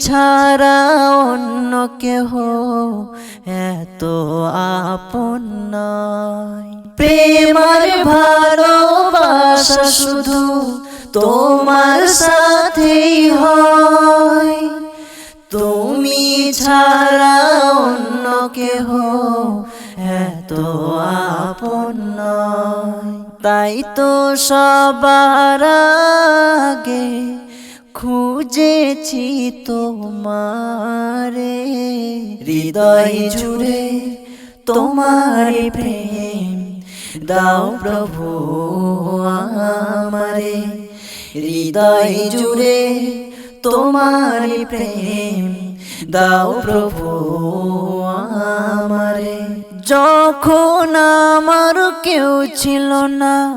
ছাড়া অন্য কেহ এত আপন নয় প্রেমার ভালোবাসা শুধু তোমার সাথেই হয় তুমি ছাড়া অন্য কেহ এত আপন নয়। তাই তো সবার আগে খুঁজেছি তোমারে। হৃদয় জুড়ে তোমার প্রেম। দাও প্রভু আমারে। হৃদয় জুড়ে তোমার প্রেম। দাও প্রভু আমারে। যখন আমার কেউ ছিল না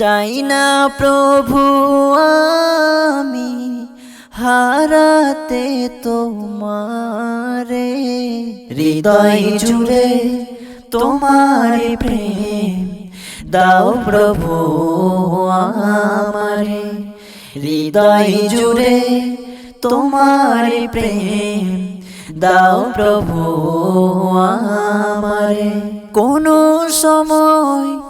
চাই না প্রভু আমি হারাতে তোমারে। হৃদয় জুড়ে তোমার প্রেম দাও প্রভু আমারে। হৃদয় জুড়ে তোমার প্রেম দাও প্রভু আমারে। কোনো সময়